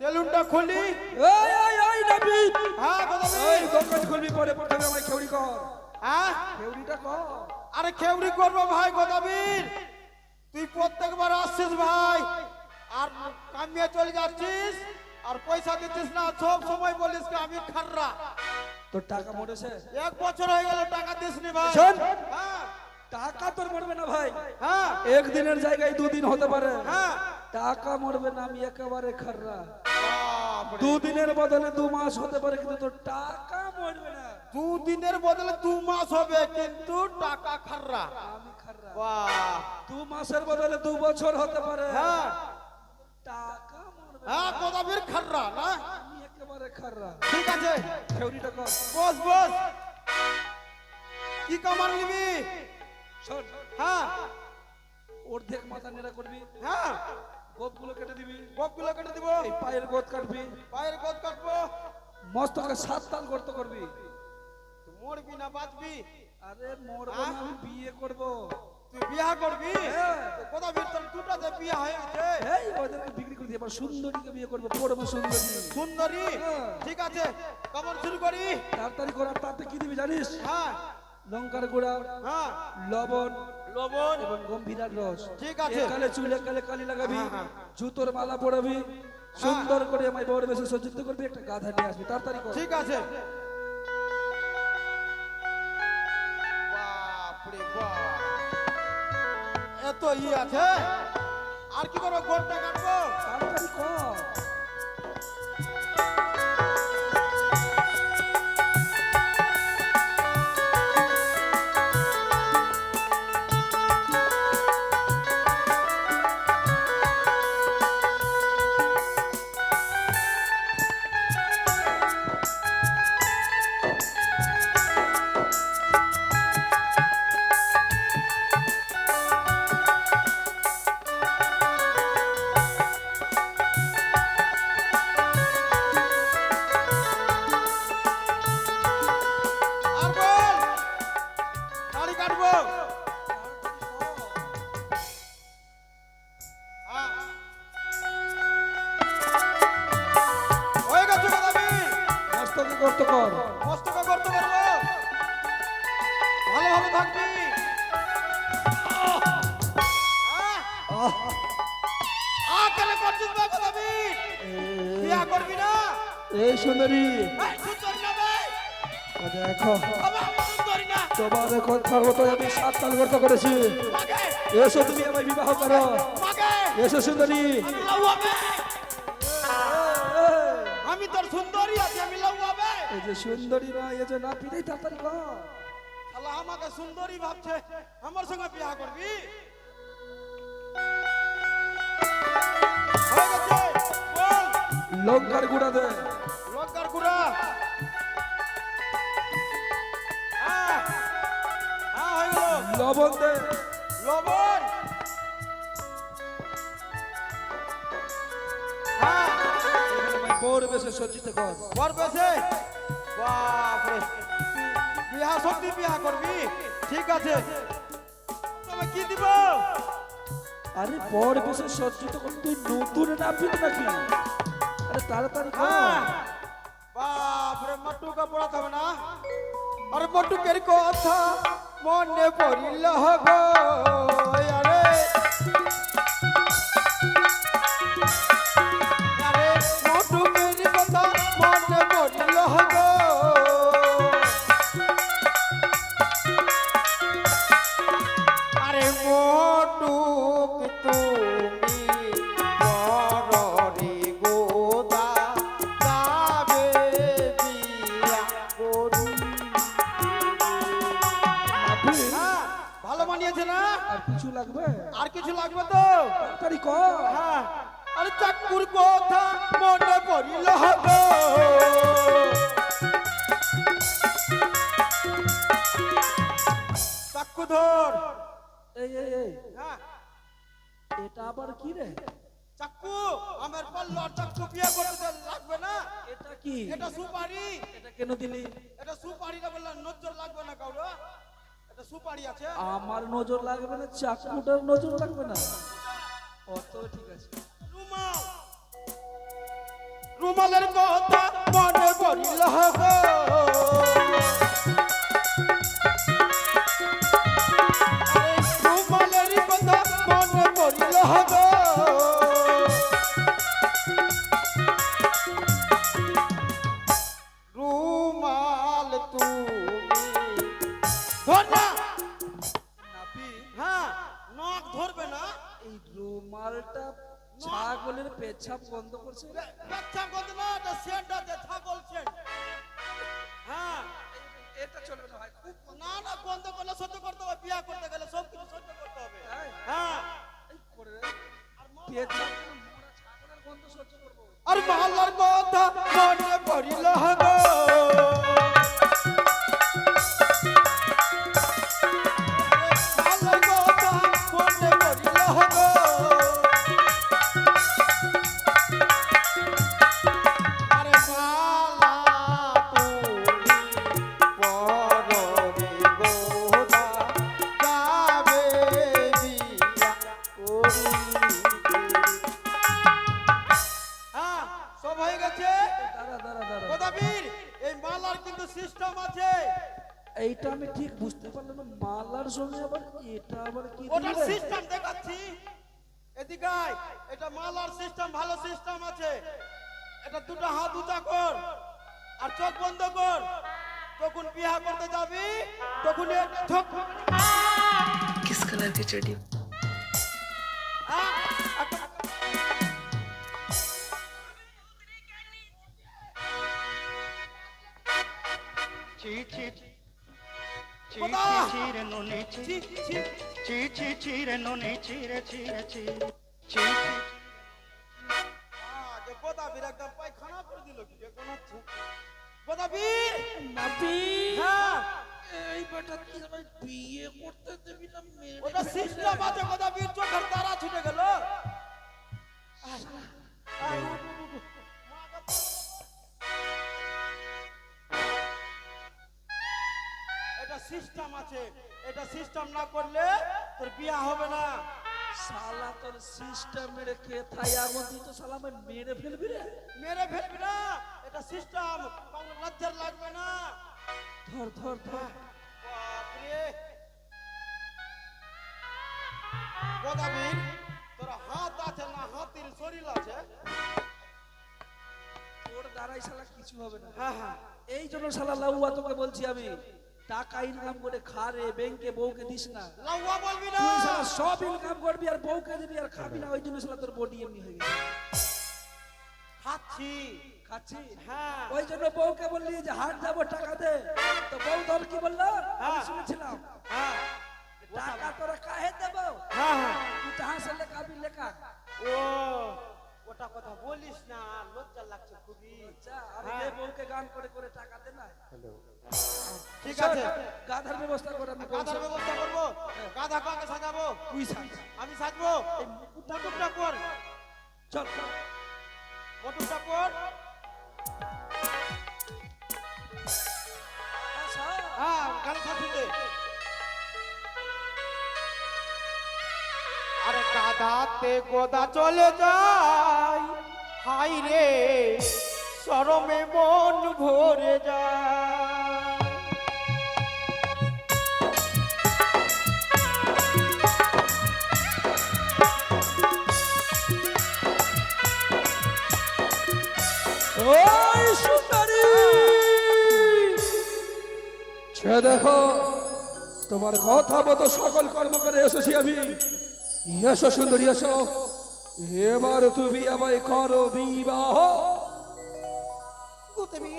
সেলুনটা খুলি। এই এই এই নাবিদ হ্যাঁ এই গদাবি দোকান খুলবি পরে প্রথমে আমায় খেউড়ি কর। হ্যাঁ? খেউড়িটা কর। আরে খেউড়ি করব ভাই গদাবীর তুই প্রত্যেকবার আসছিস ভাই। আর কামিয়ে চলে যাচ্ছিস। আর পয়সা দিচ্ছিস না সব সময় বলিস কি আমি খাররা। তোর টাকা মরেছে? এক বছর হয়ে গেল টাকা দিসনি ভাই। শোন। হ্যাঁ। টাকা তোর মরবে না ভাই। হ্যাঁ। একদিনের জায়গায় দুদিন হতে পারে। হ্যাঁ। টাকা মরবে না আমি একেবারে খাররা। দুদিনের বদলে দু মাস হতে পারে কিন্তু তোর টাকা মরবে না। দুদিনের বদলে দু মাস হবে কিন্তু টাকা খাররা। আমি খাররা। বাহ। দু মাসের বদলে দু বছর হতে পারে। হ্যাঁ। টাকা মরবে হ্যাঁ না। গদাবীর খাররা না? আমি একেবারে খাররা। ঠিক আছে। খেউড়িটা কর। বস বস। কি কামান নিবি? শোন। হ্যাঁ। অর্ধেক মাথা নেড়া করবি। হ্যাঁ। গোপগুলো কেটে দিবি। কেটে দিব। এই পায়ের গোদ কাটবি। পায়ের গোদ কাটবো। মস্তকে সাত তাল করতে করবি। তুই মরবি না বাঁচবি। আরে মরবো না, আমি বিয়ে করব। তুই বিয়া করবি? হ্যাঁ। কোথা ভিতর দুটাতে বিয়া হয়ে গেছে এই ওদেরকে বিক্রি করে দিয়ে এবার সুন্দরীকে বিয়ে করব সুন্দরী। সুন্দরী? হ্যাঁ। ঠিক আছে শুরু করি। তাড়াতাড়ি করার তাতে কি দিবি জানিস? হ্যাঁ। লঙ্কার গুঁড়া হ্যাঁ। লবণ লবণ। এবং গম্ভীরার রস। ঠিক আছে। একালে চুলে কালে কালি লাগাবি হ্যাঁ, হ্যাঁ। জুতোর মালা পরাবি সুন্দর করে আমায় বড় বেশি সজ্জিত করবি একটা গাধা নিয়ে আসবি তাড়াতাড়ি কর। ঠিক আছে। এত ই আছে। আর কি করব গোটটা কাটবো? তাড়াতাড়ি কর। এই সুন্দরী। দেখো। তোমার কথা মতো আমি সাত করেছি। এসো তুমি আমায় বিবাহ করো। এসো সুন্দরী। আমি তোর সুন্দরী আছি আমি লাউয়াবে এই যে সুন্দরী না এই যে না পিড়াই তাড়াতাড়ি আমাকে সুন্দরী ভাবছে আমার সঙ্গে বিয়া করবি? লঙ্কার গুঁড়া দে। লঙ্কার গুঁড়া। হ্যাঁ হ্যাঁ লবণ দে। লবণ। হ্যাঁ। বড় বেশি সজ্জিত কর। বর বেশে বাপরে। বিয়া সত্যি বিয়া করবি। ঠিক আছে। তবে কি দিব? আরে বড় বেশি সজ্জিত কর তুই নতুন না পিট নাকি? আরে তাড়াতাড়ি কর। হ্যাঁ। বাপরে মটুকে পড়াতে হবে না। আরে মটুকের কথা মনে পড়িল গো আরে ভালো বানিয়েছে না? আর কিছু লাগবে? আর কিছু লাগবে তো? তাড়াতাড়ি কর। হ্যাঁ। আরে চাকুর কথা মনে পড়িল হবে। চাকু ধর। এই এই এই। হ্যাঁ। এটা আবার কি রে? চাকু আমার পাল্লা চাকু বিয়ে করতে লাগবে না। এটা কি? এটা সুপারি। এটা কেন দিলি? এটা সুপারি না বললে নজর লাগবে না কাউরা। আমার নজর লাগবে না চাকুটার নজর লাগবে না। অত ঠিক আছে। রুমাল। রুমালের কথা মনে পড়িল। গো রুমালটা ছাগলের পেছাপ বন্ধ করছে। বাচ্চা বন্ধ না এটা সেন্ট আছে সিস্টেম দেখাচ্ছি। এদিকে এটা মালার সিস্টেম ভালো সিস্টেম আছে। এটা দুটো হাত উঁচা কর আর চোখ বন্ধ কর। যখন বিয়া করতে যাবি তখন চোখ কিস কালার কি চড়ি চিট চিট চিট চিট চি চি চিরে নুনি চিরে চিরে চি চি গোদাবীর একদম পায়খানা করে দিল কি কোন হচ্ছে? গোদাবীর নাপি হ্যাঁ। এই বেটা কি আমার বিয়ে করতে দেবি না মেরে ওটা সিস্টেম? আছে গোদাবীর চোখের তারা ছুটে গেল। আয়, সিস্টেম আছে। এটা সিস্টেম না করলে তোর বিয়া হবে না। শালা তোর সিস্টেম মেরে কে থাই আগুন দিত শালা আমি মেরে ফেলবি রে। মেরে ফেলবি না। এটা সিস্টেম কোনো লজ্জার লাগবে না। ধর ধর ধর। বাপরে। গোদাবীর তোর হাত আছে না হাতির শরীর আছে? তোর দ্বারাই শালা কিছু হবে না। হ্যাঁ হ্যাঁ। এই জন্য শালা লাউয়া তোকে বলছি আমি। টাকা ইনকাম করে খা রে ব্যাংকে বউকে দিস না। লাউয়া বলবি না। তুই শালা সব ইনকাম করবি আর বউকে দিবি আর খাবি না ওই জন্য শালা তোর বডি এমনি হয়ে গেছে। খাচ্ছি। খাচ্ছি? হ্যাঁ। ওই জন্য বউকে বললি যে হাট যাব টাকা দে তো বউ তোর কি বলল? আমি হ্যাঁ। শুনেছিলাম। হ্যাঁ। টাকা তোরা কাহে দেবো? হ্যাঁ হ্যাঁ। তুই যাহা সে লেখা। ও। ওটা কথা বলিস না লজ্জা লাগছে খুবই। আর হ্যাঁ। বউকে গান করে করে টাকা দে না। ঠিক আছে। গাধার ব্যবস্থা করে আমি গাধার ব্যবস্থা করব? গাধা কাকে সাজাবো? তুই সাজ। আমি সাজবো? মোটরটা কর চল চল। মোটরটা কর আচ্ছা হ্যাঁ গান সাজি আরে গোদা চলে যায়। হাই রে সরমে মন ভরে যায়। ওই সুন্দরী সে দেখো তোমার কথা মতো সকল কর্ম করে এসেছি আমি। এসো সুন্দরী এসো এবার তুমি আমায় করো বিবাহ। গোতবি